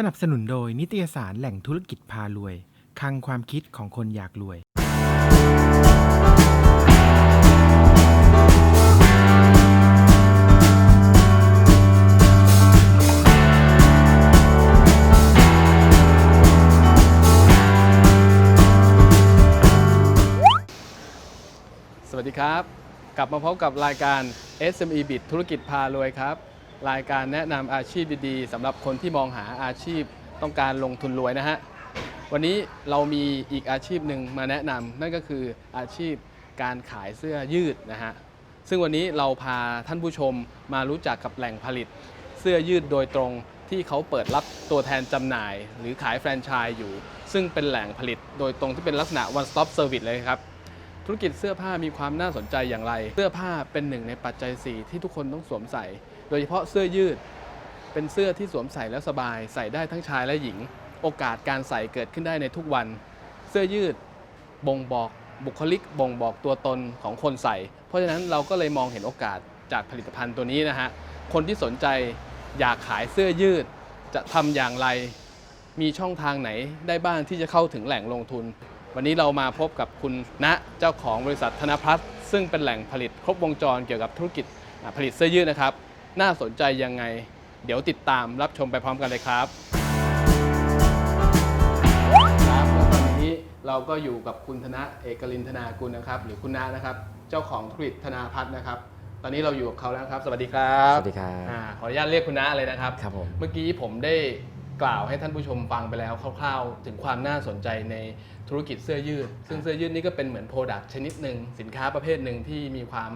สนับสนุนโดยนิตยสารแหล่งธุรกิจพารวย คลังความคิดของคนอยากรวย สวัสดีครับ กลับมาพบกับรายการ SME Bit ธุรกิจพารวยครับ รายการแนะนำอาชีพดีๆสำหรับคนที่มองหาอาชีพต้องการลงทุนรวยนะฮะ วันนี้เรามีอีกอาชีพหนึ่งมาแนะนำนั่นก็คืออาชีพการขายเสื้อยืดนะฮะ ซึ่งวันนี้เราพาท่านผู้ชมมารู้จักกับแหล่งผลิต เสื้อยืดโดยตรงที่เขาเปิดรับตัวแทนจำหน่าย หรือขายแฟรนไชส์อยู่ ซึ่งเป็นแหล่งผลิตโดยตรงที่เป็นลักษณะ one stop service เลยครับ ธุรกิจเสื้อผ้ามีความน่าสนใจอย่างไร เสื้อผ้าเป็นหนึ่งในปัจจัย 4 ที่ทุกคนต้องสวมใส่ โดยเฉพาะเสื้อยืด เป็นเสื้อที่สวมใส่แล้วสบาย ใส่ได้ทั้งชายและหญิง โอกาสการใส่เกิดขึ้นได้ในทุกวัน เสื้อยืดบ่งบอกบุคลิกบ่งบอกตัวตนของคนใส่ เพราะฉะนั้นเราก็เลยมองเห็นโอกาสจากผลิตภัณฑ์ตัวนี้นะฮะ คนที่สนใจอยากขายเสื้อยืด จะทำอย่างไร มีช่องทางไหนได้บ้างที่จะเข้าถึงแหล่งลงทุน วันนี้เรามาพบกับคุณณเจ้าของบริษัทธนพัฒน์ซึ่งเป็นแหล่งผลิตครบวงจรเกี่ยวกับธุรกิจผลิตเสื้อยืดนะครับ น่าสนใจยังไง เดี๋ยวติดตามรับชมไปพร้อมกันเลยครับครับแล้วตอนนี้เราก็อยู่กับคุณธนะเอกลินธนากุลนะครับ หรือคุณณนะครับ เจ้าของธุรกิจธนาพัฒน์นะครับ ตอนนี้เราอยู่กับเขาแล้วครับ สวัสดีครับสวัสดีครับอ่าขออนุญาตเรียกคุณณเลยนะครับ ครับผม เมื่อกี้ผมได้กล่าวให้ท่านผู้ชมฟังไปแล้วคร่าวๆ ถึงความน่าสนใจในธุรกิจเสื้อยืด ซึ่งเสื้อยืดนี่ก็เป็นเหมือนโปรดักต์ชนิดหนึ่งสินค้าประเภทหนึ่งที่มีความ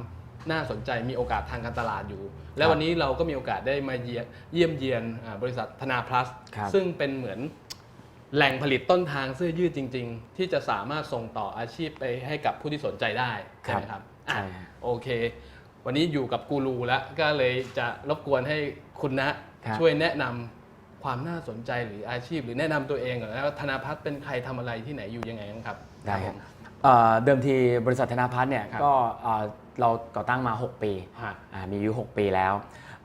น่าสนใจมีโอกาสทางการตลาดอยู่ และวันนี้เราก็มีโอกาสได้มาเยี่ยมเยี่ยมเยียนอ่าบริษัทธนาพลัสครับซึ่งเป็นเหมือนแหล่งผลิตต้นทางเสื้อยืดจริง ๆ ที่จะสามารถส่งต่ออาชีพไปให้กับผู้ที่สนใจได้ใช่ไหมครับอะใช่ครับโอเค วันนี้อยู่กับกูรูแล้วก็เลยจะรบกวนให้คุณณครับช่วยแนะนำความน่าสนใจหรืออาชีพ หรือแนะนำตัวเองก่อนแล้วธนาพัฒน์เป็นใครทำอะไรที่ไหนอยู่ยังไงบ้างครับได้คผรับมเอ่อเดิมทีบริษัทธนาพัฒน์เนี่ยครับก็ เอ่อเราก่อตั้งมา 6 ปีฮะ อ่ามีอายุ6ปีแล้ว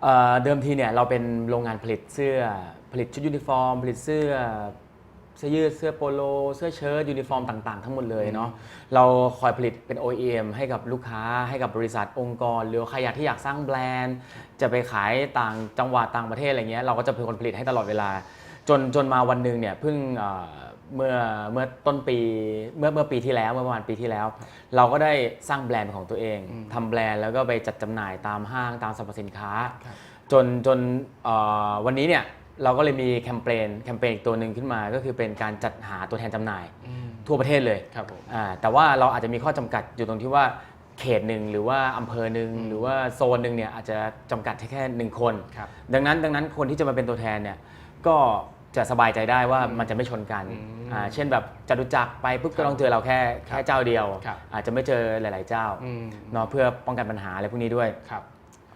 เอ่อเดิมทีเนี่ยเราเป็นโรงงานผลิตเสื้อผลิตชุดยูนิฟอร์ม ผลิตเสื้อเสื้อยืดเสื้อโปโล เสื้อเชิ้ตยูนิฟอร์มต่าง ๆ ทั้งหมดเลยเนาะเราคอยผลิตเป็น OEM ให้กับลูกค้าให้กับบริษัทองค์กร หรือว่าใครอยากที่อยากสร้างแบรนด์ จะไปขายต่างจังหวัดต่างประเทศอะไรเงี้ยเราก็จะเป็นคนผลิตให้ตลอดเวลา จนจนมาวันหนึ่งเนี่ยเพิ่งเอ่อ เมื่อเมื่อต้นปีเมื่อเมื่อปีที่แล้วเมื่อประมาณปีที่แล้ว เราก็ได้สร้างแบรนด์เป็นของตัวเองทำแบรนด์แล้วก็ไปจัดจำหน่ายตามห้างตามสรรพสินค้าครับจนจนเอ่อวันนี้เนี่ยเราก็เลยมีแคมเปญแคมเปญอีกตัวหนึ่งขึ้นมา ก็คือเป็นการจัดหาตัวแทนจำหน่ายอืมทั่วประเทศเลยครับผมอ่าแต่ว่าเราอาจจะมีข้อจำกัดอยู่ตรงที่ว่าเขตหนึ่งหรือว่าอำเภอหนึ่งหรือว่าโซนหนึ่งเนี่ยอาจจะจำกัดแค่แค่หนึ่งคนครับดังนั้นดังนั้นคนที่จะมาเป็นตัวแทนเนี่ยก็ จะสบายใจได้ว่าอืมมันจะไม่ชนกันอืมอ่าเช่นแบบจตุจักรไปปุ๊บครัก็บต้องเจอเราแค่แค่เจ้าเดียว ครับอาจจะไม่เจอหลาย ๆ เจ้าอืม เนาะเพื่อป้องกันปัญหาอะไรพวกนี้ด้วย ครับ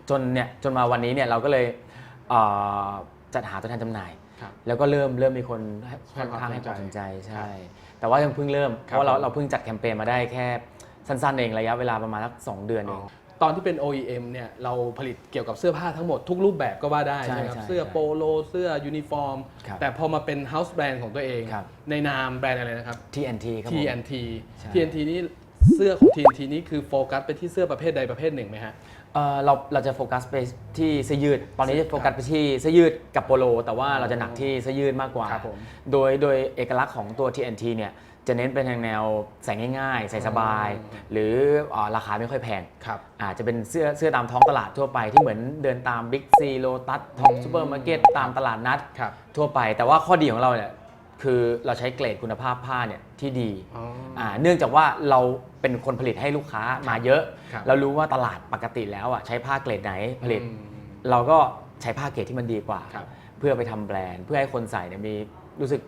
จนเนี่ยจนมาวันนี้เนี่ยเราก็เลยเอ่อจัดหาตัวแทนจำหน่าย ครับแล้วก็เริ่มเริ่มมีคนให้ให้ค่อนข้างให้คความมสสนนใจใจใช่ครับแต่ว่ายังเพิ่งเริ่ม เพครับราะว่าเราผม เราเพิ่งจัดแคมเปญมาได้แค่สั้น ๆ เองระยะเวลาประมาณสักสองเดือนเอง ตอนที่เป็น OEM เนี่ยเราผลิตเกี่ยวกับเสื้อผ้าทั้งหมดทุกรูปแบบก็ว่าได้ใช่ใช่ไหมครับใช่เสื้อใช่โปโล เสื้อยูนิฟอร์ม ครับแต่พอมาเป็น House Brand ของตัวเอง ครับ ในนามแบรนด์อะไรนะครับ TNT ครับผม TNT ใช่ TNT นี่เสื้อของ TNT นี่คือโฟกัสไปที่เสื้อประเภทใดประเภทหนึ่งไหมฮะ เอ่อเราเราจะโฟกัสไปที่เสื้อยืด ตอนนี้จะโฟกัสไปที่เสื้อยืดกับโปโล แต่ว่าเราจะหนักที่เสื้อยืดมากกว่า ครับผมโดยโดยเอกลักษณ์ของตัว TNT เนี่ย จะเน้นเป็นทางแนวใส่ง่ายๆ ใส่สบายอืมหรือเอ่อราคาไม่ค่อยแพงครับอาจจะเป็นเสื้อเสื้อตามท้องตลาดทั่วไปที่เหมือนเดินตามบิ๊กซีโลตัสท็อปอืมซูเปอร์มาร์เก็ตตามตลาดนัดครับทั่วไป แต่ว่าข้อดีของเราเนี่ยคือเราใช้เกรดคุณภาพผ้าเนี่ยที่ดีอ๋ออ่าเนื่องจากว่าเราเป็นคนผลิตให้ลูกค้ามาเยอะครับเรารู้ว่าตลาดปกติแล้วอะใช้ผ้าเกรดไหนผลิตอืมเราก็ใช้ผ้าเกรดที่มันดีกว่าครับเพื่อไปทำแบรนด์ เพื่อให้คนใส่เนี่ยมีรู้สึก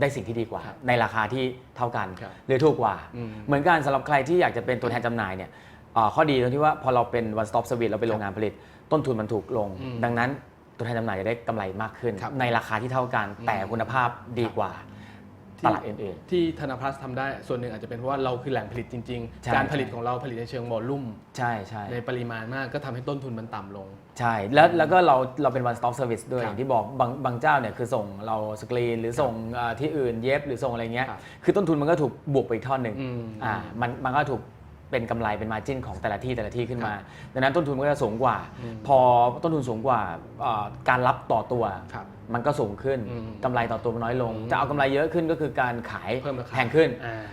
ได้สิ่งที่ดีกว่า ครับในราคาที่เท่ากันครับหรือถูกกว่า อืมเหมือนกันสำหรับใครที่อยากจะเป็นตัวแทนจำหน่ายเนี่ยเอ่อข้อดีตรงที่ว่าพอเราเป็น one stop service เราเป็นโรงงานผลิต ต้นทุนมันถูกลง อืมดังนั้นตัวแทนจำหน่ายจะได้กำไรมากขึ้น ครับในราคาที่เท่ากันแต่คุณภาพดีกว่าตลาดอื่น ที่ธนาพลัสทำได้ส่วนหนึ่งอาจจะเป็นเพราะว่าเราคือแหล่งผลิตจริงใช่ ๆ การผลิตของเราผลิตในเชิงวอลลุ่ม ๆ ใช่ใช่ ในปริมาณมากก็ทำให้ต้นทุนมันต่ำลง ใช่แล้วแล้วก็เราเราเป็น one stop service ด้วย ครับอย่างที่บอกบางบางเจ้าเนี่ยคือส่งเราสกรีนหรือส่งอ่าที่อื่นเย็บหรือส่งอะไรเงี้ยครับคือต้นทุนมันก็ถูกบวกไปอีกท่อนหนึ่งอืมอ่ามันมันก็ถูกเป็นกำไรเป็นมาจิ้นของแต่ละที่แต่ละที่ขึ้นมา ดังนั้นต้นทุนมันก็จะสูงกว่า พอต้นทุนสูงกว่าอ่าการรับต่อตัวครับมันก็สูงขึ้นอืมกำไรต่อตัวมันน้อยลงอืมจะเอากำไรเยอะขึ้นก็คือการขายเพิ่มราคา แพงขึ้น อ่า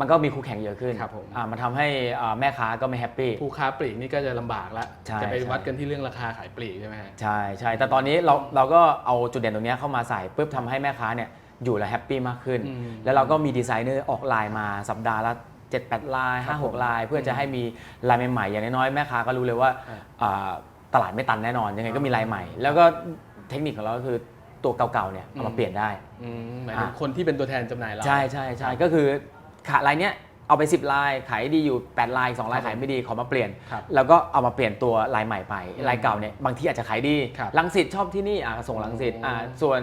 มันก็มีคู่แข่งเยอะขึ้นครับผม อ่ามันทำให้อ่าแม่ค้าก็ไม่แฮปปี้ ผู้ค้าปลีกนี่ก็จะลำบากละใช่จะไปใช่ วัดกันที่เรื่องราคาขายปลีกใช่ไหมฮะ ใช่ใช่แต่ตอนนี้เราเราก็เอาจุดเด่นตรงเนี้ยเข้ามาใส่ปุ๊บทำให้แม่ค้าเนี่ยอยู่แล้วแฮปปี้มากขึ้น อืมแล้วเราก็มีดีไซเนอร์ออกลายมาสัปดาห์ละ7 8ลายครับผม5 6ลาย เพื่อจะให้มีลายใหม่ๆอย่างน้อยๆแม่ค้าก็รู้เลยว่าอ่า อ่าตลาดไม่ตันแน่นอนยังไงก็มีลายใหม่ แล้วก็เทคนิคของเราก็คือตัวเก่าๆเนี่ยเอามาเปลี่ยนได้ อืมหมายถึงอะ คนที่เป็นตัวแทนจำหน่ายเรา ใช่ใช่ใช่ก็คือ ขาลายเนี้ยเอาไป 10 ลาย ขายดีอยู่ 8 ลาย 2 ลายครับขายไม่ดีขอมาเปลี่ยน ครับแล้วก็เอามาเปลี่ยนตัวลายใหม่ไปลายเก่าเนี่ยบางที่อาจจะขายดีครับลังสิตชอบที่นี่อะส่งลังสิตโอ้อะส่วน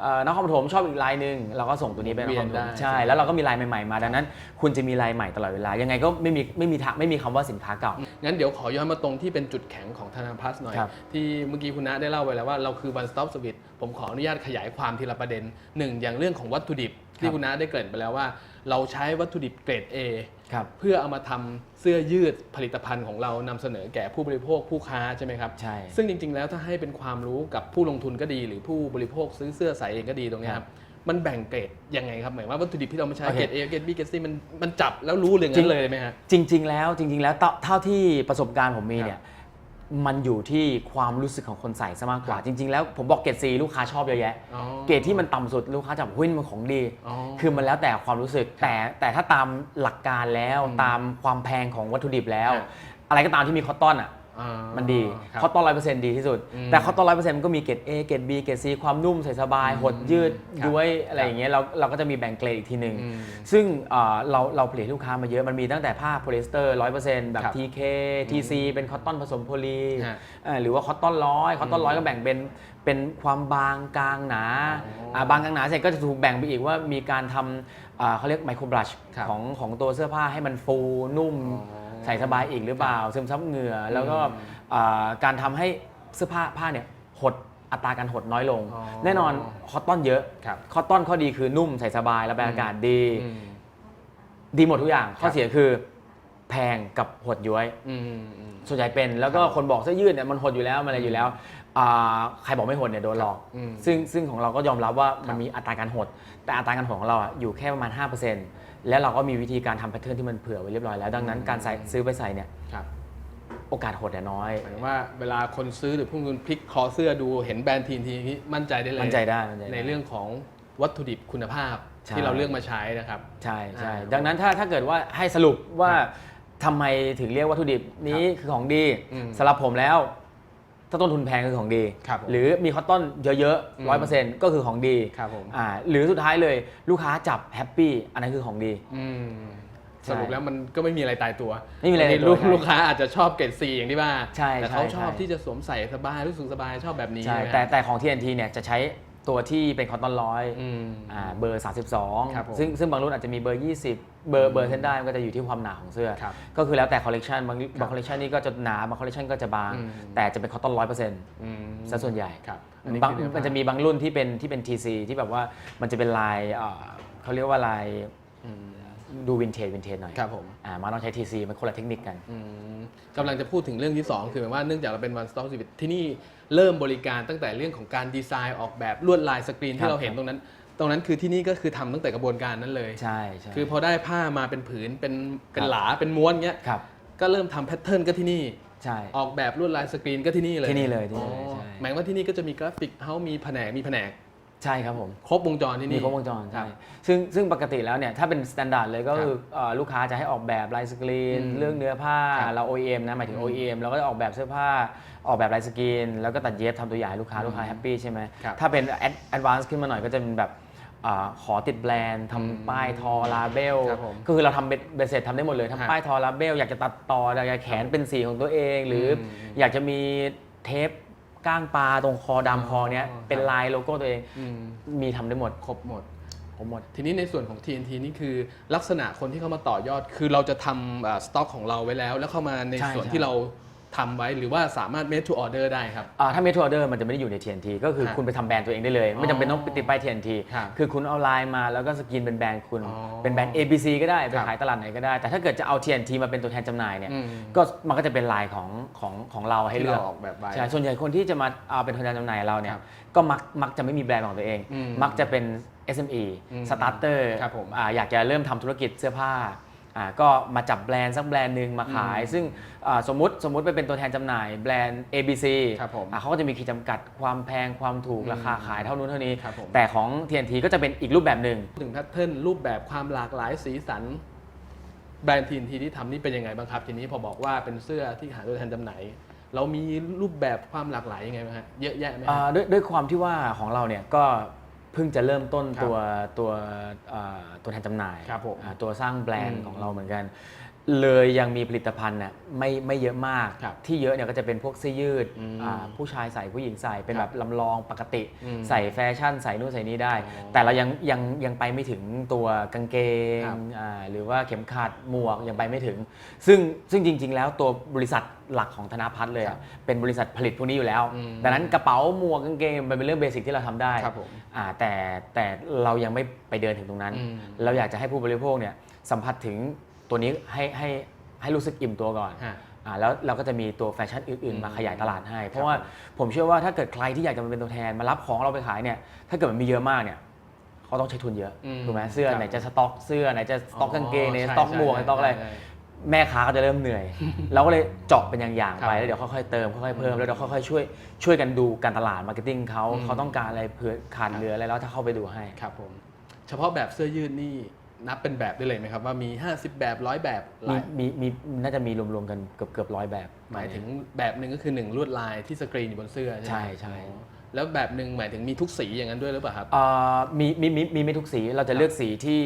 เอ่อนครปฐมชอบอีกลายหนึ่งเราก็ส่งตัวนี้ไปนคเวีรยปนฐได้ มใช่ใช่ไหมแล้วเราก็มีลายใหม่ๆมาดังนั้น คุณจะมีลายใหม่ตลอดเวลา ยังไงก็ไม่มีไม่มีทางไม่มีคำว่าสินค้าเก่า งั้นเดี๋ยวขอย้อนมาตรงที่เป็นจุดแข็งของธนาพลัสหน่อย ครับที่เมื่อกี้คุณณะได้เล่าไปแล้วว่าเราคือ one stop service ผมขออนุญาตขยายความทีละประเด็นหนึ่งอย่างเรื่องของวัตถุดิบ ที่คุณณะได้เกริ่นไปแล้วว่า เราใช้วัตถุดิบเกรด A ครับ เพื่อเอามาทำเสื้อยืดผลิตภัณฑ์ของเรานำเสนอแก่ผู้บริโภคผู้ค้าใช่ไหมครับใช่ ซึ่งจริง ๆ แล้วถ้าให้เป็นความรู้กับผู้ลงทุนก็ดี หรือผู้บริโภคซื้อเสื้อใส่เองก็ดีตรงเนี้ยครับมันแบ่งเกรดยังไงครับหมายว่าวัตถุดิบที่เรามาใช้โอเค เกรด A เกรด B เกรด C มันมันจับแล้วรู้เลยงั้นเลยไหมฮะ จริง ๆ แล้วจริง ๆ แล้วเท่าเท่าที่ประสบการณ์ผมมีเนี่ย มันอยู่ที่ความรู้สึกของคนใส่ซะมากกว่าครับจริง ๆ แล้วผมบอกเกรดซีลูกค้าชอบเยอะแยะอ๋อเกรดที่มันต่ำสุดลูกค้าจะบอกหุ้ยมันของดีอ๋อคือมันแล้วแต่ความรู้สึกแต่แต่ถ้าตามหลักการแล้วอืมตามความแพงของวัตถุดิบแล้วครับอะไรก็ตามที่มีคอตตอนอะอ่า มันดีครับคอตตอนร้อยเปอร์เซ็นต์ดีที่สุดอืมแต่คอตตอนร้อยเปอร์เซ็นต์มันก็มีเกรด A เกรด B เกรด C ความนุ่มใส่สบายอืมหดยืดครับย้วยอะไรครับอย่างเงี้ยเราเราก็จะมีแบ่งเกรดอีกทีหนึ่งอืมซึ่งเอ่อเราเราผลิตให้ลูกค้ามาเยอะมันมีตั้งแต่ผ้าโพลีสเตอร์ร้อยเปอร์เซ็นต์แบบครับ TK TC เป็นคอตตอนผสมโพลีฮะเอ่อหรือว่าคอตตอนร้อยคอตตอนร้อยอืมก็แบ่งเป็นเป็นความบางกลางหนาอ๋ออ่าบางกลางหนาเสร็จก็จะถูกแบ่งไปอีกว่ามีการทำอ่าเขาเรียกไมโครบลัชครับของของตัวเสื้อผ้าให้มันฟูนุ่มอ๋อ ใส่สบายอีกหรือเปล่า ซึมซับเหงื่อแล้วก็อืมอ่าการทำให้เสื้อผ้าผ้าเนี่ยหดอัตราการหดน้อยลง อ๋อแน่นอนคอตตอนเยอะครับคอตตอนข้อดีคือนุ่มใส่สบายระบายอากาศดีอืมดีหมดทุกอย่าง ข้อครับเสียคือแพงกับหดย้วยอืมอืมส่วนใหญ่เป็นแล้วก็ครับคนบอกเสื้อยืดเนี่ยมันหดอยู่แล้วมันอะไรอยู่แล้วอ่าใครบอกไม่หดเนี่ยโดนหลอก อืมซึ่งซึ่งของเราก็ยอมรับว่ามันครับมีอัตราการหด แต่อัตราการหดของเราอะอยู่แค่ประมาณ 5% แล้วเราก็มีวิธีการทำแพทเทิร์นที่มันเผื่อไว้เรียบร้อยแล้วดังนั้นการใส่ซื้อไปใส่เนี่ยครับโอกาสหดเนี่ยน้อยหมายถึงว่าเวลาคนซื้อหรือผู้ลงทุนพลิกคอเสื้อดูเห็นแบรนด์ทีนทีนี้มั่นใจได้เลยมั่นใจได้มั่นใจได้ ในเรื่องของวัตถุดิบคุณภาพใช่ ที่เราเลือกมาใช้นะครับ ใช่ใช่อ่าดังนั้นถ้าถ้าเกิดว่าให้สรุปว่าครับทำไมถึงเรียกวัตถุดิบนี้คือของดีอืมสำหรับผมแล้ว ถ้าต้นทุนแพงคือของดี ครับผมหรือมีคอตตอนเยอะอืๆมร้อยเปอร์เซ็นต์ก็คือของดีครับผม อ่าหรือสุดท้ายเลยลูกค้าจับแฮปปี้อันนั้นคือของดี อืมใช่สรุปแล้วมันก็ไม่มีอะไรตายตัวไม่มีอะไรตายตัวลูกใช่ลูกค้าอาจจะชอบเกรดซีอย่างที่ว่าใช่แต่เขาใช่ชอบใช่ ที่จะสวมใส่สบายรู้สึกสบายชอบแบบนี้ใช่ไหมแต่แต่ของ TNT เนี่ยจะใช้ตัวที่เป็นคอตตอนร้อย อืม อ่าเบอร์ ครับผม32 ซึ่งซึ่งบางรุ่นอาจจะมีเบอร์ 20 เบอร์เบอร์เส้นได้มันก็จะอยู่ที่ความหนาของเสื้อ ครับก็คือแล้วแต่คอลเลกชันบางครับบางคอลเลกชันนี่ก็จะหนาบางคอลเลกชันก็จะบาง อืม แต่จะเป็นคอตตอนร้อยเปอร์เซ็นต์อืมซะส่วนใหญ่ ครับอันนี้บางคือเนื้อผ้ามันจะมีบางรุ่นที่เป็นที่เป็น TC ที่แบบว่ามันจะเป็นลายเอ่อเขาเรียกว่าลายอืมดูวินเทจวินเทจหน่อยครับผมอ่ามันต้องใช้ TC มันคนละเทคนิคกัน อืมกำลังจะพูดถึงเรื่องที่ 2 คือหมายว่าเนื่องจากเราเป็น one stop service ที่นี่เริ่มบริการตั้งแต่เรื่องของการดีไซน์ออกแบบลวดลายสกรีนครับที่เราเห็นตรงนั้น ตรงนั้นคือที่นี่ก็คือทำตั้งแต่กระบวนการนั้นเลย ใช่ใช่คือพอได้ผ้ามาเป็นผืนเป็นเป็นครับหลาเป็นม้วนเงี้ยครับก็เริ่มทำแพทเทิร์นก็ที่นี่ ใช่ ออกแบบลวดลายสกรีนก็ที่นี่เลยที่นี่เลยที่นี่อ๋อเลยใช่หมายว่าที่นี่ก็จะมีกราฟิกเฮามีแผนกมีแผนกใช่ครับผม ครบวงจรที่มีนี่ ครบวงจรครัใช่บซึ่งซึ่งปกติแล้วเนี่ยถ้าเป็นสแตนดาร์ดเลยก็ครับคือเอ่อลูกค้าจะให้ออกแบบลายสกรีน อืมเรื่องเนื้อผ้าครับเรา OEM นะหมายถึงอืม OEM เราก็จะออกแบบเสื้อผ้าออกแบบลายสกรีน แล้วก็ตัดเย็บทำตัวอย่างให้ลูกค้าอืมลูกค้าแฮปปี้ใช่ไหมครับถ้าเป็นแอดวานซ์ขึ้นมาหน่อยก็จะเป็นแบบ อ่าขอติดแบรนด์อืมทำป้ายทอลาเบลครับผมก็คือเราทำเบ็ดเสร็จทำได้หมดเลยฮะทำป้ายทอลาเบลอยากจะตัดต่ออยากจะแขนเป็นสีของตัวเอง หรืออมอยากจะมีเทปก้างปลาตรงคอดำคอเนี้ยอ๋อ เป็นลายโลโก้ตัวเอง อืมมีทำได้หมดครบหมด ผมหมด ทีนี้ในส่วนของ TNT นี่คือลักษณะคนที่เข้ามาต่อยอด คือเราจะทำสต็อกของเราไว้แล้ว แล้วเข้ามาในใช่ส่วนใช่ ที่เรา ทำไว้หรือว่าสามารถ made to order ได้ครับ อ่าถ้า made to order มันจะไม่ได้อยู่ใน TNT ก็คือฮะคุณไปทำแบรนด์ตัวเองได้เลย ไม่จำเป็นต้องติดป้าย TNT ครับคือคุณเอาไลน์มาแล้วก็สกรีนเป็นแบรนด์คุณอ๋อเป็นแบรนด์ ABC ก็ได้ไปครับขายตลาดไหนก็ได้ แต่ถ้าเกิดจะเอา TNT มาเป็นตัวแทนจำหน่ายเนี่ยอืมก็มันก็จะเป็นไลน์ของของของเราให้ที่เลือกเราออกแบบไว้ใช่ส่วนใหญ่คนที่จะมาเอาเป็นตัวแทนจำหน่ายเราเนี่คยรับก็มักมักจะไม่มีแบรนด์ของตัวเอง อืมมักจะเป็น SME อืมสตาร์เตอร์ครับผมอยากจะเริ่มทำธุรกิจเสื้อผ้า อ่าก็มาจับแบรนด์สักแบรนด์หนึ่งมาขายอืมซึ่งอ่าสมมติสมมติไปเป็นตัวแทนจำหน่ายแบรนด์ ABC ครับผมอะเขาก็จะมีขีดจำกัดความแพงความถูกอืมราคาขายเท่านู้นเท่านี้ ครับผม แต่ของ TNT ก็จะเป็นอีกรูปแบบหนึ่ง ถึงแพทเทิร์นรูปแบบความหลากหลายสีสัน แบรนด์ TNT ที่ทำนี่เป็นยังไงบ้างครับ ทีนี้พอบอกว่าเป็นเสื้อที่หาตัวแทนจำหน่ายเรามีรูปแบบความหลากหลายยังไงไหมฮะเยอะแยะไหมอ่าฮะด้วยด้วยความที่ว่าของเราเนี่ยก็ เพิ่งจะเริ่มต้นครับตัวตัวอ่าตัวแทนจำหน่ายครับผมอ่าตัวสร้างแบรนอืด์มของเราเหมือนกัน เลยยังมีผลิตภัณฑ์น่ะไม่ไม่เยอะมาก ครับที่เยอะเนี่ยก็จะเป็นพวกเสื้อยืดอืมอ่าผู้ชายใส่ผู้หญิงใส่เป็นคแบรับบลำลองปกติ อืมใส่แฟชั่นใส่นู่นใส่นี่ได้ อ๋อแต่เรายังยังยังไปไม่ถึงตัวกางเกงครับอ่าหรือว่าเข็มขัดหมวกยังไปไม่ถึง ซึ่งซึ่งจริง ๆ แล้วตัวบริษัทหลักของธนาพัฒน์เลยครัอะบเป็นบริษัทผลิตพวกนี้อยู่แล้วอืมดังนั้นกระเป๋าหมวกกางเกงมันเป็นเรื่องเบสิกที่เราทำได้ครับผมอ่าแต่แต่เรายังไม่ไปเดินถึงตรงนั้น อืม เราอยากจะให้ผู้บริโภคเนี่ยสัมผัสถึง ตัวนี้ให้ให้ให้รู้สึกอิ่มตัวก่อนฮะ อ่าแล้วเราก็จะมีตัวแฟชั่นอื่นอืมๆมาขยายตลาดให้ เพครัราะบว่าผมเชื่อว่าถ้าเกิดใครที่อยากจะมาเป็นตัวแทนมารับของเราไปขายเนี่ยถ้าเกิดมันมีเยอะมากเนี่ยเขาต้องใช้ทุนเยอะอืมถูกไหมเสื้อครับ ไหนจะสต็อกเสื้อไหนจะสต็อกกางเกงไหนจะสต็อกใช่หมวกไหนสต็อกอะไร ใช่ แม่ค้าก็จะเริ่มเหนื่อย เราก็เลยเจาะเป็นอย่างๆครับไปแล้วเดี๋ยวค่อยๆเติมค่อยๆเพิ่มแล้วเดี๋ยวค่อยๆช่วยช่วยกันดูการตลาดมาร์เก็ตติ้งเขาอืม เขาต้องการอะไรเผื่อขาดเหลืออะไรแล้วถ้าเข้าไปดูให้ ครับผม เฉพาะแบบเสื้อยืดนี่ นับเป็นแบบได้เลยไหมครับว่ามี 50 แบบร้อยแบบหมีลายมีมีน่าจะมีรวมๆกันเกือบเกือบร้อยแบบ หมายถึงแบบหนึ่งก็คือหนึ่งลวดลายที่สกรีนอยู่บนเสื้อใช่ไหมใช่ใช่ อ๋อแล้วแบบหนึ่งหมายถึงมีทุกสีอย่างนั้นด้วยหรือเปล่าครับเอ่อมีมีมีมีไม่ทุกสีเราจะเลือกสีที่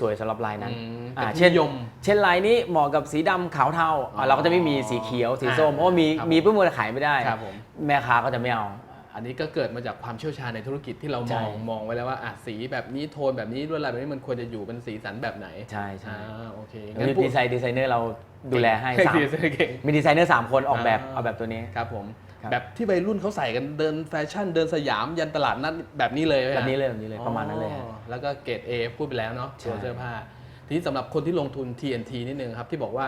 สวยๆสำหรับลายนั้นอืมอ่าเป็นที่เช่นนิยมเช่นลายนี้เหมาะกับสีดำขาวเทาอ๋อเราก็จะไม่มีสีเขียวสีส้มอ่าเพราะว่ามีครับมีเพื่อมันขายไม่ได้ ครับผมแม่ค้าก็จะไม่เอา อันนี้ก็เกิดมาจากความเชี่ยวชาญในธุรกิจที่เรามใช่องมองไว้แล้วว่าอะสีแบบนี้โทนแบบนี้ลวดลายแบบนี้มันควรจะอยู่เป็นสีสันแบบไหนใช่ใช่อ่าโอเคแล้วมีดีไซน์ดีไซเนอร์เราดูแลให้สามดีไซน์เก่ง มีดีไซเนอร์สามคนออกแบบอ่า เอาแบบตัวนี้ ครับผมครับ แบบที่วัยรุ่นเขาใส่กันเดินแฟชั่นเดินสยามยันตลาดนัดแบบนี้เลยไหมฮะ แบบนี้เลยแบบนี้เลยประมาณนั้นเลยฮะ อ๋อแล้วก็เกรด A พูดไปแล้วเนาะใช่ ตัวเสื้อผ้า ทีนี้สำหรับคนที่ลงทุน TNT นิดนึงครับ ที่บอกว่า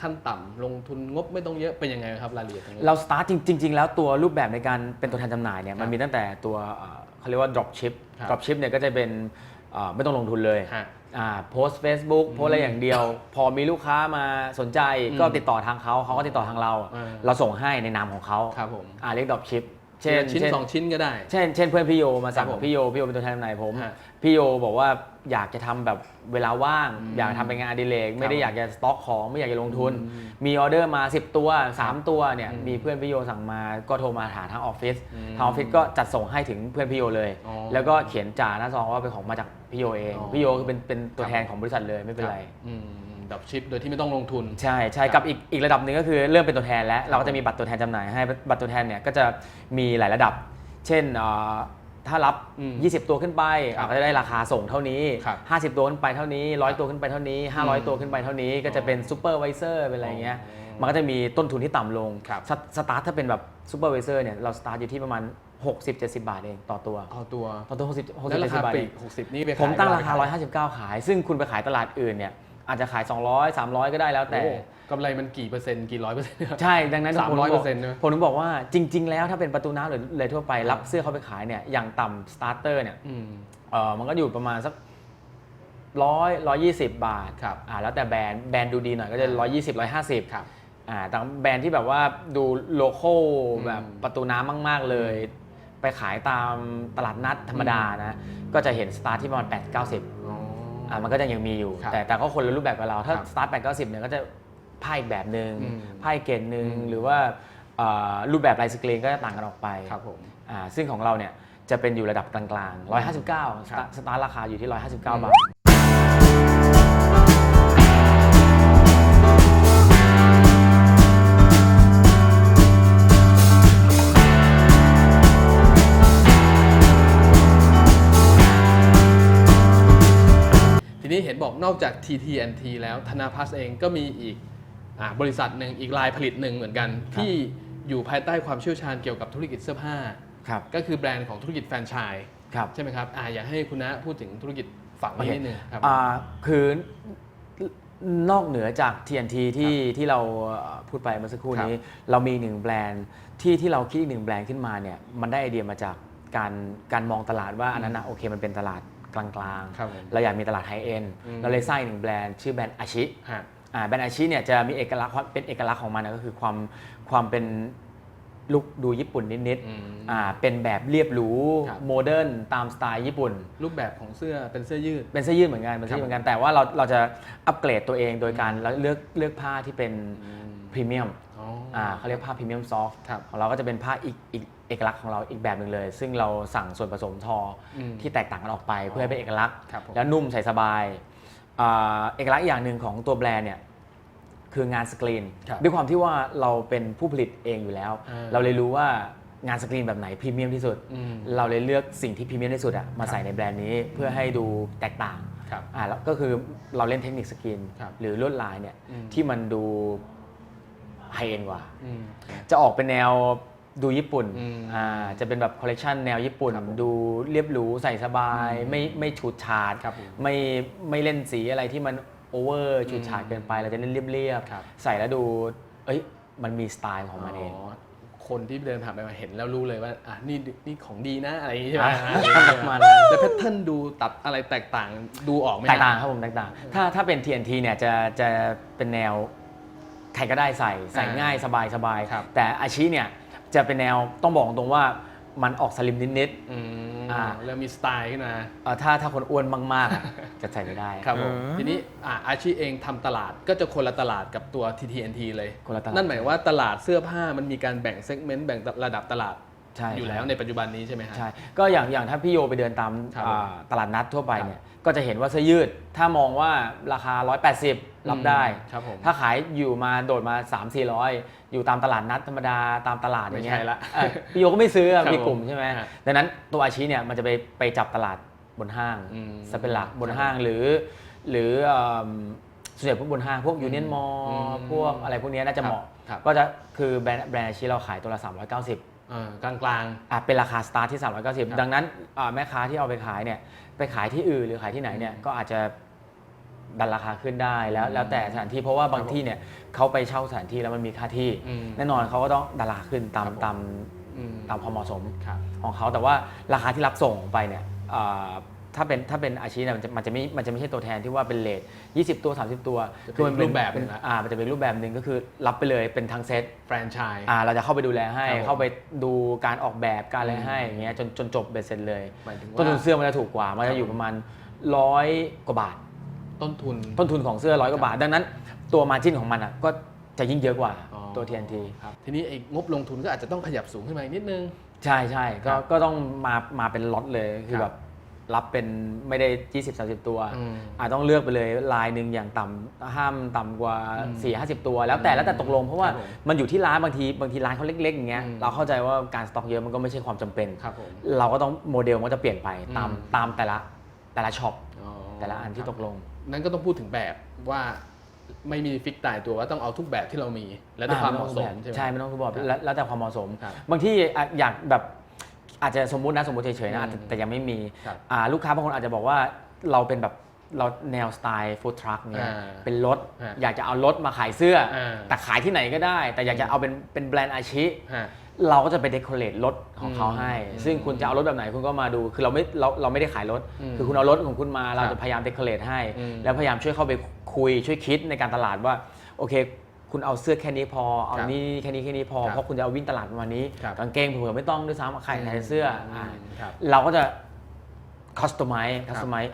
ขั้นต่ำลงทุนงบไม่ต้องเยอะเป็นยังไงครับรายละเอียดตรงนี้ เราสตาร์ทจริงๆ แล้วตัวรูปแบบในการเป็นตัวแทนจำหน่ายเนี่ยครับมันมีตั้งแต่ตัวเอ่อเขาเรียกว่า drop ship ครับ drop ship เนี่ยก็จะเป็นเอ่อไม่ต้องลงทุนเลยฮะอ่าโพสต์ Facebook โพสต์อะไรอย่างเดียว พอมีลูกค้ามาสนใจอืมก็ติดต่อทางเขาเขาก็ติดต่อทางเรา อ่า เราส่งให้ในนามของเขาครับผม อ่าเรียก drop ship เช่เช่น นชิ้นเช่นสองชิ้นก็ได้ เช่นเช่นเพื่อนพี่โยมาสั่งครับผมพี่โยพี่โยเป็นตัวแทนจำหน่ายผมฮะพี่โยบอกว่าอยากจะทำแบบเวลาว่างอืมอยากทำเป็นงานอดิเรกไม่ได้ครับอยากจะสต็อกของไม่อยากจะลงทุนอืมมีออเดอร์มา 10 ตัว 3 ตัวเนี่ยอืมมีเพื่อนพี่โยสั่งมาก็โทรมาหาทางออฟฟิศอืมทางออฟฟิศก็จัดส่งให้ถึงเพื่อนพี่โยเลยอ๋อแล้วก็เขียนจ่าหน้าซองว่าเป็นของมาจากพี่โยเองอ๋อพี่โยคือเป็นเป็นตัวแทนครับของบริษัทเลยไม่เป็นไร อืมดับชิปโดยที่ไม่ต้องลงทุน ใช่ใช่ครับกับอีกอีกระดับหนึ่งก็คือเริ่มเป็นตัวแทนแล้ว เราก็จะมีบัตรตัวแทนจำหน่ายให้บัตรตัวแทนเนี่ยก็จะมีหลายระดับ เช่นเอ่อถ้ารับอืม20 ตัวขึ้นไปครับก็จะได้ราคาส่งเท่านี้ครับ50 ตัวขึ้นไปเท่านี้ 100 ตัวขึ้นไปเท่านี้อืม500 ตัวขึ้นไปเท่านี้ก็จะเป็นซูเปอร์ไวเซอร์เป็นอะไรเงี้ยอ๋อมันก็จะมีต้นทุนที่ต่ำลงครับสสตาร์ทถ้าเป็นแบบซูเปอร์ไวเซอร์เนี่ยเราสตาร์ทอยู่ที่ประมาณ60-70 บาทเองต่อตัวเอาตัว ต่อตัว 60 60แล้วราคา70บาทปลีเอกง60 นี่ไปขายผมตั้งราคาเวลไปขย159 ขาย ซึ่งคุณไปขายตลาดอื่นเนี่ย อาจจะขาย 200 300 ก็ได้แล้วแต่ โอ้กำไรมันกี่เปอร์เซ็นต์กี่ร้อยเปอร์เซ็นต์ ใช่ ดังนั้น300%ผมถึงบอกใช่ไหม ผมถึงบอกว่าจริง ๆ แล้วถ้าเป็นประตูน้ำหรือเลยทั่วไปรับเสื้อเขาไปขายเนี่ยอย่างต่ำสตาร์เตอร์เนี่ยอืม เออมันก็อยู่ประมาณสักร้อยร้อยยี่สิบบาทครับอ่าแล้วแต่แบรนด์แบรนด์ดูดีหน่อยก็จะร้อยยี่สิบร้อยห้าสิบครับอ่าแต่แบรนด์ที่แบบว่าดูโลโก้อืมแบบประตูน้ำมาก ๆ เลย ไปขายตามตลาดนัดธรรมดานะก็จะเห็นสตาร์ทที่ประมาณ8 90 อ๋อ อ่ามันก็จะยังมีอยู่ ครับแต่แต่ก็คนละรูปแบบกับเรา ถ้าครับสตาร์ท8 90เนี่ยก็จะไพ่อีกแบบหนึ่งอืมไพ่เกรดหนึ่งอืม หรือว่าอ่ารูปแบบลายสกรีนก็จะต่างกันออกไปครับผม อ่าซึ่งของเราเนี่ยจะเป็นอยู่ระดับกลางๆ 159สครัตาบร์สตาร์ทราคาอยู่ที่ 159 บาท นอกจาก TTNT แล้วธนาพัสเองก็มีอีกอาบริษัทหนึ่งอีกรายผลิตหนึ่งเหมือนกัน ที่อยู่ภายใต้ความเชี่ยวชาญเกี่ยวกับธุรกิจเสื้อผ้าครับก็คือแบรนด์ของธุรกิจแฟรนไชส์ครับใช่ไหมครับอ่าอยากให้คุณนะพูดถึงธุรกิจฝั่งนี้โอเคนิดนึงครับอ่าคือนอกเหนือจาก TNT ที่ที่เราเอ่อพูดไปเมื่อสักครู่นี้ เรามีหนึ่งแบรนด์ที่ที่เราคิดอีกหนึ่งแบรนด์ขึ้นมาเนี่ยมันได้ไอเดียมาจากการการมองตลาดว่าอันนั้นนะโอเคมันเป็นตลาด กลางครับผมๆ เราอยากมีตลาดไฮเอ็นอืม เราเลยสร้างอีกหนึ่งแบรนด์ชื่อแบรนด์อาชิ ฮะ อ่าแบรนด์อาชิเนี่ยจะมีเอกลักษณ์ความเป็นเอกลักษณ์ของมันนะก็คือความความเป็นลุคดูญี่ปุ่นนิดอืมๆอ่าเป็นแบบเรียบหรูครับ โมเดิร์นตามสไตล์ญี่ปุ่น รูปแบบของเสื้อเป็นเสื้อยืด เป็นเสื้อยืดเหมือนกันเป็นเสื้อยืดเหมือนกันแต่ว่าเราเราจะอัปเกรดตัวเองโดยการเลือกเลือกผ้าที่เป็นพรีเมียมอ๋ออ่าเขาเรียกผ้าพรีเมียมซอฟต์ครับ ของเราก็จะเป็นผ้าอีกอีก เอกลักษณ์ของเราอีกแบบหนึ่งเลย ซึ่งเราสั่งส่วนผสมทออมที่แตกต่างกันออกไปเพื่อให้เป็นเอกลักษณ์ ครับผม แล้วนุ่มใส่สบายอ่าเอกลักษณ์อีกอย่างหนึ่งของตัวแบรนด์เนี่ยคืองานสกรีน ครับด้วยความที่ว่าเราเป็นผู้ผลิตเองอยู่แล้ว อ่า เราเลยรู้ว่างานสกรีนแบบไหนพรีเมียมที่สุด อืม เราเลยเลือกสิ่งที่พรีเมียมที่สุดอะมาครับใส่ในแบรนด์นี้เพื่อให้ดูแตกต่างครับอ่าแล้วก็คือเราเล่นเทคนิคสกรีนครับหรือลวดลายเนี่ยอืม ที่มันดูไฮเอ็นกว่า อืม จะออกเป็นแนว ดูญี่ปุ่นอืมอ่าจะเป็นแบบคอลเลกชันแนวญี่ปุ่นครับผมดูเรียบหรูใส่สบายอืมไม่ไม่ฉูดฉาดครับผมไม่ไม่เล่นสีอะไรที่มันโอเวอร์ฉูดฉาดอืมเกินไป เราจะเล่นเรียบครับๆใส่แล้วดู เอ้ยมันมีสไตล์ของมันเองคนที่เดินผ่านไปมาเห็นแล้วรู้เลยว่าอะนี่นี่ของดีนะอะไรอย่างงี้ใช่ไหมอ่าฮะประมาณนั้นแล้วแพทเทิร์นดูตัดอะไรแตกต่างดูออกไหมฮะแตกต่างครับผมแตกต่าง ถ้าถ้าเป็น TNT เนี่ยจะจะเป็นแนวใครก็ได้ใส่ใส่อ่าง่ายสบายสบายครับแต่อาชีเนี่ย จะเป็นแนวต้องบอกตรงว่ามันออกสลิมนิดอืมอ่า แล้วมีสไตล์ขึ้นมา ๆเอ่อถ้าถ้าคนอ้วนมากๆอะจะใส่ไม่ได้ครับผมอืมทีนี้อะอาชีพเองทำตลาดก็จะคนละตลาดกับตัว TTNT เลย คนละตลาด นั่นหมายว่าตลาดเสื้อผ้ามันมีการแบ่งเซกเมนต์แบ่งระดับตลาด ใช่อยู่แล้วในปัจจุบันนี้ใช่ไหมฮะ ใช่ ก็อย่างอย่างถ้าพี่โยไปเดินตามครับอ่าตลาดนัดทั่วไปครับเนี่ย ก็จะเห็นว่าเสื้อยืด ถ้ามองว่าราคา 180 รับได้ครับผมถ้าขายอยู่มาโดดมา 3 4 0 0 อยู่ตามตลาดนัดธรรมดาตามตลาดอย่างเงี้ไม่ยใช่ละเออพี่โยก็ไม่ซื้ออะครับมีกลุ่มใช่ไหมฮะดังนั้นตัวอาชีเนี่ยมันจะไปไปจับตลาดบนห้างอืมซะเป็นหลักบนครับห้างหรือ หรือเอิ่มส่วนใหญ่พวกบนห้างพวกยูเนียนมออืมพวกอะไรพวกเนี้ยน่าจะเหมาะ ครับ ก็จะคือแบรนด์แบรนด์อาชีเราขายตัวละ390อ่า กลางกลางอะเป็นราคาสตาร์ทที่ครับ390 ดังนั้นอ่าแม่ค้าที่เอาไปขายเนี่ยไปขายที่อื่นหรือขายที่ไหนเนี่ยก็อาจจะดันราคาขึ้นได้แล้วแล้วแต่สถานที่เพราะว่าบางที่เนี่ยเขาไปเช่าสถานที่แล้วมันมีค่าที่อืมแน่นอนเขาก็ต้องดันราคาขึ้นตามครับผมตามๆอืมตามความเหมาะสมครับของเขาแต่ว่าราคาที่รับส่งไปเนี่ยอ่า ถ้าเป็นถ้าเป็นอาชีพเนี่ยมันจะมันจะไม่มันจะไม่ใช่ตัวแทนที่ว่าเป็นเลท20 ตัว 30 ตัวจะเป็นมัรูปแบบเป็นหนึ่งละ อ่ามันจะเป็นรูปแบบหนึ่งก็คือรับไปเลยเป็นทั้งเซตแฟรนไชส์ อ่าเราจะเข้าไปดูแลให้ ครับผมเข้าไปดูการออกแบบการอะไรอืมให้อย่างเงี้ยจนจนจบเบ็ดเสร็จเลยหมายถึงต้นว่าทุนเสื้อมันจะถูกกว่ามันครัจะบอยู่ประมาณร้อยกว่าบาท ต้นทุน ต้นทุนของเสื้อร้อยกว่าบาท ดังนั้น ตัวมาจิ้นของมันอะก็จะยิ่งเยอะกว่าอ๋อ ตัว TNT ครับทีนี้ไอ้งบลงทุนก็อาจจะต้องขยับสูงขึ้นมาอีกนิดนึง ใช่ใช่ก็ครับก็ต้องมามาเป็นล็อตเลยคือครับ แบบ รับเป็นไม่ได้ 20 30 ตัวอืมอาจต้องเลือกไปเลยลายหนึ่งอย่างต่ำห้ามต่ำกว่าอืม4 50 ตัว แล้วแต่แล้วแต่ตกลงเพราะว่าครับผมมันอยู่ที่ร้านบางทีบางทีร้านเขาเล็กๆอย่างเงี้ยอืมเราเข้าใจว่าการสต็อกเยอะมันก็ไม่ใช่ความจำเป็นครับผมเราก็ต้องโมเดลมันก็จะเปลี่ยนไปตามอืมตามแต่ละแต่ละช็อปอ๋อแต่ละอันที่ครับตกลง นั่นก็ต้องพูดถึงแบบว่าไม่มีฟิกตายตัวว่าต้องเอาทุกแบบที่เรามี และด้วยความเหมาะสมใช่ไหมใช่ไม่ต้องทุกแบบครับแล้วแล้วแต่ความเหมาะสมครับบางที่อะอยากแบบ อาจจะสมมุตินะสมมติเฉยๆนะอืมอาจจะแต่ยังไม่มีครับอ่าลูกค้าบางคนอาจจะบอกว่าเราเป็นแบบเราแนวสไตล์ฟู้ดทรัคเนี่ยอ่าเป็นรถฮะอยากจะเอารถมาขายเสื้ออา แต่ขายที่ไหนก็ได้ แต่อยากจะเอาเป็นเป็นแบรนด์อาชี ฮะ เราก็จะไปเดคอเรทรถของเขาอืมให้ อืมซึ่งคุณจะเอารถแบบไหนคุณก็มาดู คือเราไม่เราเราไม่ได้ขายรถ อืมคือคุณเอารถของคุณมาเราครัจะบพยายามเดคอเรทให้ อืมแล้วพยายามช่วยเข้าไปคุยช่วยคิดในการตลาดว่า โอเค คุณเอาเสื้อแค่นี้พอ เอาครับนี่แค่นี้แค่นี้พอ ครับเพราะคุณจะเอาวิ่งตลาดวันนี้ ครับ กางเกงเผื่อๆไม่ต้องด้วยซ้ำขายในเสื้ออ่า ครับ เราก็จะคัสตอมไมซ์คัสตอมไมซ์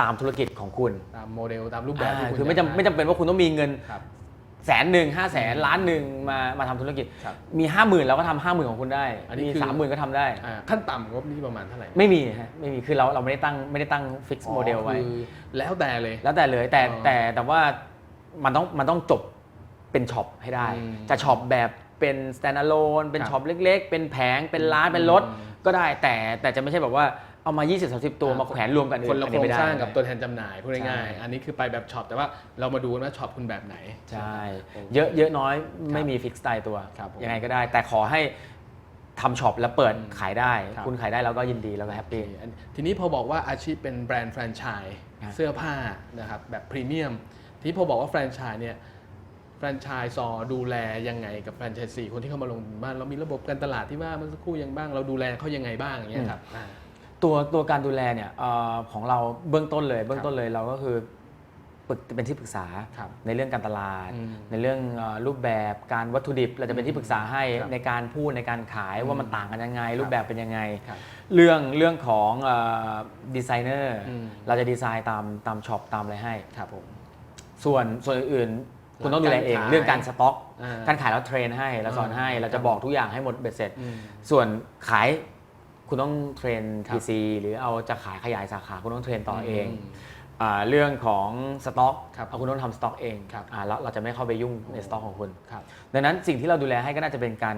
ตามธุรกิจของคุณตามโมเดลตามรูปแบบที่อ่าคุณคือไม่ยากจำไม่จำเป็นว่าคุณต้องมีเงินครับ แสนหนึ่งห้าแสนล้านหนึ่งมามาทำธุรกิจ ครับมีห้าหมื่นเราก็ทำห้าหมื่นของคุณได้ อันนี้มีคือ สามหมื่นก็ทำได้ อ่าขั้นต่ำงบนี่ประมาณเท่าไหร่ไม่มีฮะไม่มีคือเราเราไม่ได้ตั้งไม่ได้ตั้งฟิกซ์โมเดลไว้ คือแล้วแต่เลย แล้วแต่เลยแต่อ๋อแต่แต่ว่ามันต้องมันต้องจบ เป็นช็อปให้ได้อืมจะช็อปแบบเป็น stand alone เป็นครับช็อปเล็ก ๆ เป็นแผงเป็นร้านเป็นรถอืมก็ได้แต่แต่จะไม่ใช่แบบว่าเอามา 20-30 ตัวมาแขวนรวมกันคนละอัโครงไม่ได้สร้างกับตัวแทนจำหน่ายพูดง่ายใช่ๆอันนี้คือไปแบบช็อปแต่ว่าเรามาดูว่าช็อปคุณแบบไหน ใช่ เยอะเยอะน้อยไม่มีฟิกซ์ตายตัวครับผมยังไงก็ได้ แต่ขอให้ทำช็อปแล้วเปิดอืมขายได้ครับคุณขายได้เราก็ยินดีเราก็แฮปปี้อันทีนี้พอบอกว่าอาชีพเป็นแบรนด์แฟรนไชส์ครับเสื้อผ้านะครับแบบพรีเมียมทีนี้พอบอกว่าแฟรนไชส์เนี่ย แฟรนไชส์ซอดูแลยังไงกับแฟรนไชส์สี่คนที่เข้ามาลงทุนบ้านเรามีระบบการตลาดที่ว่าเมื่อสักครู่ยังบ้างเราดูแลเขายังไงบ้างอย่างเงี้ยครับอ่า ตัวตัวการดูแลเนี่ยเอ่อของเราเบื้องต้นเลยเบื้องต้นเลยเราก็คือปรึกเป็นที่ปรึกษาครับในเรื่องการตลาด อืมในเรื่องเอ่อรูปแบบการวัตถุดิบ เราจะเป็นที่ปรึกษาให้ครับในการพูดในการขายว่ามันต่างกันยังไง รูปแบบเป็นยังไง ครับเรื่องเรื่องของดีไซเนอร์อืม เราจะดีไซน์ตามตามช็อปตามอะไรให้ ครับผม ส่วนส่วนอื่นๆ คุณต้องดูแลเองการขายเรื่องการสต็อกอ่าการขายเราเทรนให้เราสอนให้อ่าเราจะบอกทุกอย่างให้หมดเบ็ดเสร็จอืมส่วนขายคุณต้องเทรนครับ PC หรือเอาจะขายขยายสาขาคุณต้องเทรนต่อเองมอ่าเรื่องของสต็อกครับเอาคุณต้องทำสต็อกเองครับอ่าแล้วเราจะไม่เข้าไปยุ่งในสต็อกของคุณครับดังนั้นสิ่งที่เราดูแลให้ก็น่าจะเป็นการ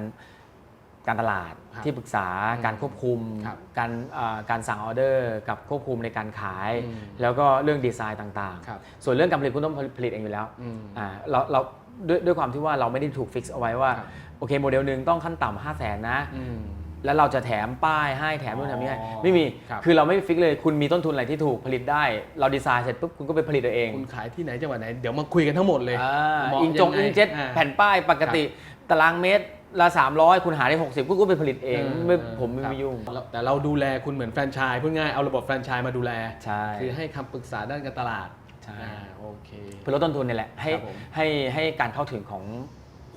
การตลาดครับที่ปรึกษาอืมการควบคุม ครับการอ่าการสั่งออเดอร์ กับควบคุมในการขาย อืม แล้วก็เรื่องดีไซน์ต่างครับ ๆ ส่วนเรื่องการผลิตคุณต้องผลิตเองอยู่แล้วอืม อ่าเราเราด้วยด้วยความที่ว่าเราไม่ได้ถูกฟิกซ์เอาไว้ว่าครับ โอเคโมเดลหนึ่งต้องขั้นต่ำห้าแสนนะ อืม แล้วเราจะแถมป้ายให้แถมนู่นแถมนี่ให้อ๋อไม่มีครับ คือเราไม่ฟิกเลย คุณมีต้นทุนอะไรที่ถูกผลิตได้ เราดีไซน์เสร็จปุ๊บคุณก็ไปผลิตเอาเองคุณขายที่ไหนจังหวัดไหน เดี๋ยวมาคุยกันทั้งหมดเลยอ่าเหมาะอิงจง ยัไอิงเจ็ตอ่า แผ่นป้ายปกติ ตารางเมตร ละ300คุณหาได้60คุณก็ไปผลิตเองไม่ผมไม่ครับมียุ่งเราแต่เราดูแลคุณเหมือนแฟรนไชส์พูดง่ายเอาระบบแฟรนไชส์มาดูแล ใช่ คือให้คำปรึกษาด้านการตลาดใช่อ่าโอเคเพื่อลดต้นทุนนี่แหละให้ครับผมให้ให้การเข้าถึงของ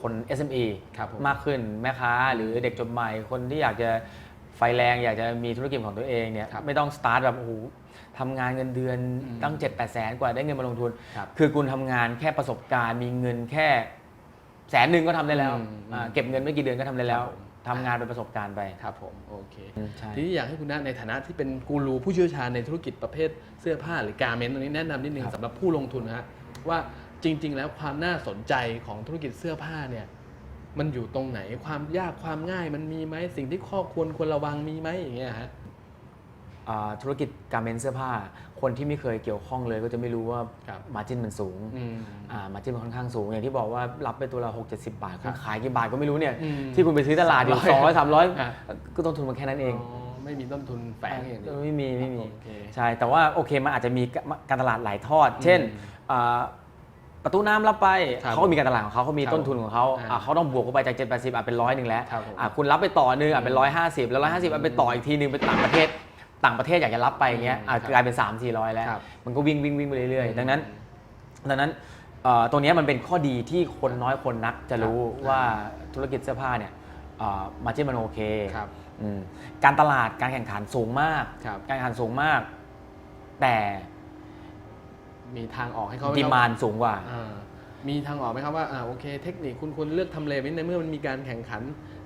คน SME ครับผมมากขึ้นแม่ค้าหรือเด็กจบใหม่คนที่อยากจะไฟแรงอยากจะมีธุรกิจของตัวเองเนี่ยครับไม่ต้องสตาร์ทแบบโอ้โหทำงานเงินเดือนอืมตั้ง7 8แสนกว่าได้เงินมาลงทุนครับคือคุณทำงานแค่ประสบการณ์ มีเงินแค่ แสนหนึ่งก็ทำได้แล้วอืม อ่าเก็บเงินไม่กี่เดือนก็ทำได้แล้วครับผมทำงานเป็นประสบการณ์ไป ครับผมโอเคอืมใช่ ทีนี้อยากให้คุณนัทในฐานะที่เป็นกูรูผู้เชี่ยวชาญในธุรกิจประเภทเสื้อผ้าหรือการเมนต์ตรงนี้แนะนำนิดนึงครับสำหรับผู้ลงทุนนะฮะว่าจริง ๆ แล้วความน่าสนใจของธุรกิจเสื้อผ้าเนี่ยมันอยู่ตรงไหนความยากความง่ายมันมีไหมสิ่งที่ข้อควรควรระวังมีไหมอย่างเงี้ยฮะ อ่าธุรกิจการเมนเสื้อผ้า คนที่ไม่เคยเกี่ยวข้องเลยก็จะไม่รู้ว่าครับมาจิ้นมันสูงอืมอ่ามาจิ้นมันค่อนข้างสูง อย่างที่บอกว่ารับไปตัวละ6 70 บาทครัคุบณขายกี่บาทก็ไม่รู้เนี่ยอืมที่คุณไปซื้อตลาดอยู่300 200อะ300ก็ต้นทุนมันแค่นั้นเองอ๋อไม่มีต้นทุนแฝงอย่างนี้เออไม่มีไม่มีโอเคใช่แต่ว่าโอเคมันอาจจะมีการตลาดหลายทอด เช่นอ่าประตูน้ำรับไปครับเขาก็มีการตลาดของเขาเขามีครับต้นทุนของเขาอ่าอ่าเขาต้องบวกเข้าไปจาก7 80อะเป็นร้อยหนึ่งแล้วครับผมอะคุณรับไปต่อหนึงอะเป็นร้อยห้าสิบแล้วร้อยห้าสิบอะไปต่ออีกทีหนึงเป็นต่างประเทศ ต่างประเทศอยากจะรับไปอย่างเงี้ยอะครับกลายเป็น 3 4 0 0 แล้ว ครับมันก็วิ่งวิ่งวิ่งไปเรื่อยๆ ดังนั้น ดังนั้นเอ่อตรงเนี้ยมันเป็นข้อดีที่คนน้อยคนนักจะรู้ครับว่าธุรกิจเสื้อผ้าเนี่ยมาจิ้นมันโอเคครับอืมการตลาดการแข่งขันสูงมาก ครับ การแข่งขันสูงมาก แต่มีทางออกให้เขาไหดีมานสูงกว่า อ่ามีทางออกไหมครับว่าอ่าโอเค เทคนิคคุณควรเลือกทำเลไว้ในเมื่อมันมีการแข่งขัน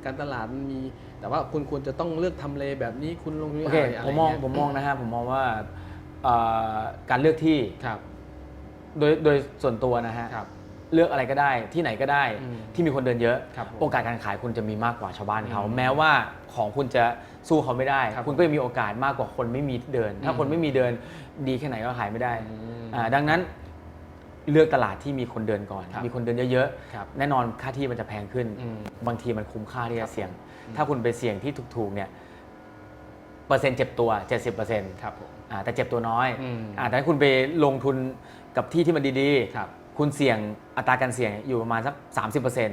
การตลาดมันมี แต่ว่าคุณควรจะต้องเลือกทำเลแบบนี้คุณลงทุนโอเคอะไรอะไรผมมองเงี้ยผมมองนะฮะผมมองว่าเอ่อการเลือกที่ครับ โดยโดยส่วนตัวนะฮะครับ เลือกอะไรก็ได้ที่ไหนก็ได้อืมที่มีคนเดินเยอะ ครับผมโอกาสการขายคุณจะมีมากกว่าชาวบ้านเขา อืมแม้ว่าของคุณจะสู้เขาไม่ได้ ครับคุณก็ยังมีโอกาสมากกว่าคนไม่มีเดิน ถ้าอืม คนไม่มีเดินดีแค่ไหนก็ขายไม่ได้อืม อ่าดังนั้น เลือกตลาดที่มีคนเดินก่อน ครับมีคนเดินเยอะครับๆ แน่นอนค่าที่มันจะแพงขึ้น อืมบางทีมันคุ้มค่าที่ครัจะบเสี่ยงอืมถ้าคุณไปเสี่ยงที่ถูกๆเนี่ยเปอร์เซ็นต์เจ็บตัว 70%ครับผมอ่าแต่เจ็บตัวน้อยอืม อ่าแต่ถ้าคุณไปลงทุนกับที่ที่มันดีครับๆคุณเสี่ยงอัตราการเสี่ยงอยู่ประมาณสัก30%ม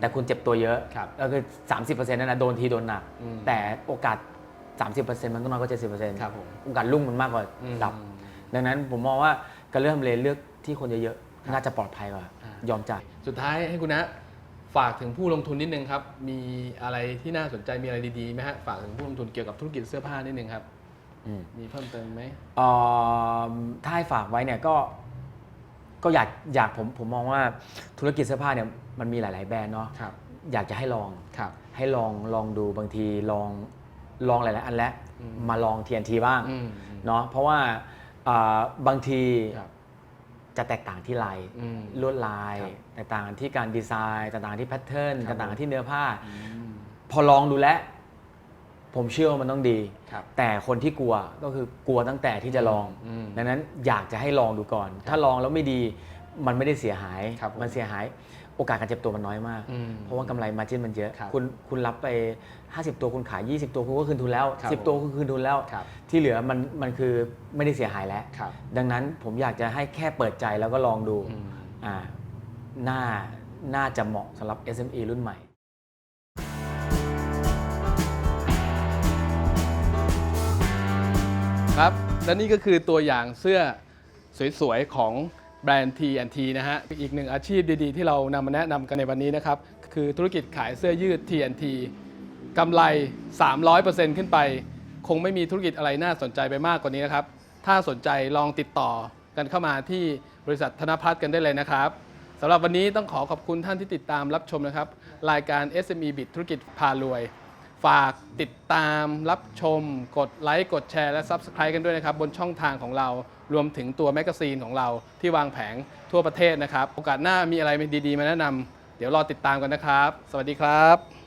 แต่คุณเจ็บตัวเยอะครับก็คือ 30%นั่นนะโดนทีโดนหนัก อืมแต่โอกาส 30%มันก็น้อยกว่า70%ครับผมโอกาสลุ่งมันมากกว่าอืม ดับ ดังนั้นผมมองว่าการเลือกทำเลเลือก ที่คนเยอะๆ น่าจะปลอดภัยกว่า อ่ายอมจ่าย สุดท้ายให้คุณนะฝากถึงผู้ลงทุนนิดนึงครับ มีอะไรที่น่าสนใจมีอะไรดีๆไหมฮะฝากถึงผู้ลงทุนเกี่ยวกับธุรกิจเสื้อผ้านิดนึงครับ อืม มีเพิ่มเติมไหม เอ่อถ้าให้ฝากไว้เนี่ยก็ก็อยากอยากผมผมมองว่าธุรกิจเสื้อผ้าเนี่ยมันมีหลาย ๆ แบรนด์เนาะครับ อยากจะให้ลองครับ ให้ลองลองดูบางทีลองลองหลาย ๆ อันแล้วอืม มาลอง TNT บ้างอืม เนาะเพราะว่าอ่าบางทีครับ จะแตกต่างที่ลายอืมลวดลายครับแตกต่างที่การดีไซน์แตกต่างที่แพทเทิร์นคแตรับกต่างผมที่เนื้อผ้าอืมพอลองดูแล้วผมเชื่อว่ามันต้องดีครับแต่คนที่กลัวก็คือกลัวตั้งแต่ที่จะลองอืมดังนั้นอยากจะให้ลองดูก่อน ถ้าลองแล้วไม่ดีมันไม่ได้เสียหายครับผมมันเสียหาย โอกาสการเจ็บตัวมันน้อยมาก อืม เพราะว่ากำไรมาจิ้นมันเยอะครับคุณคุณรับไป 50 ตัวคุณขาย 20 ตัวคุณก็คืนทุนแล้ว ครับ10 ตัวคุณคืนทุนแล้ว ครับที่เหลือมันมันคือไม่ได้เสียหายแล้ว ครับ ดังนั้นผมอยากจะให้แค่เปิดใจแล้วก็ลองดูอืม อ่าน่าน่าจะเหมาะสำหรับ SME รุ่นใหม่ ครับ และนี่ก็คือตัวอย่างเสื้อสวยๆ ของ แบรนด์ T&T นะฮะ อีกหนึ่งอาชีพดีๆ ที่เรานำมาแนะนำกันในวันนี้นะครับ คือธุรกิจขายเสื้อยืด T&T กำไร 300%ขึ้นไป คงไม่มีธุรกิจอะไรน่าสนใจไปมากกว่านี้นะครับ ถ้าสนใจลองติดต่อกันเข้ามาที่บริษัทธนพัฒน์กันได้เลยนะครับสำหรับวันนี้ต้องขอขอบคุณท่านที่ติดตามรับชมนะครับ รายการ SME Bit ธุรกิจพารวย ฝากติดตามรับชม กดไลค์กดแชร์และ Subscribe กันด้วยนะครับ บนช่องทางของเรา รวมถึงตัวแมกกาซีนของเราที่วางแผงทั่วประเทศนะครับ โอกาสหน้ามีอะไรดีๆ มาแนะนำเดี๋ยวรอติดตามกันนะครับ สวัสดีครับ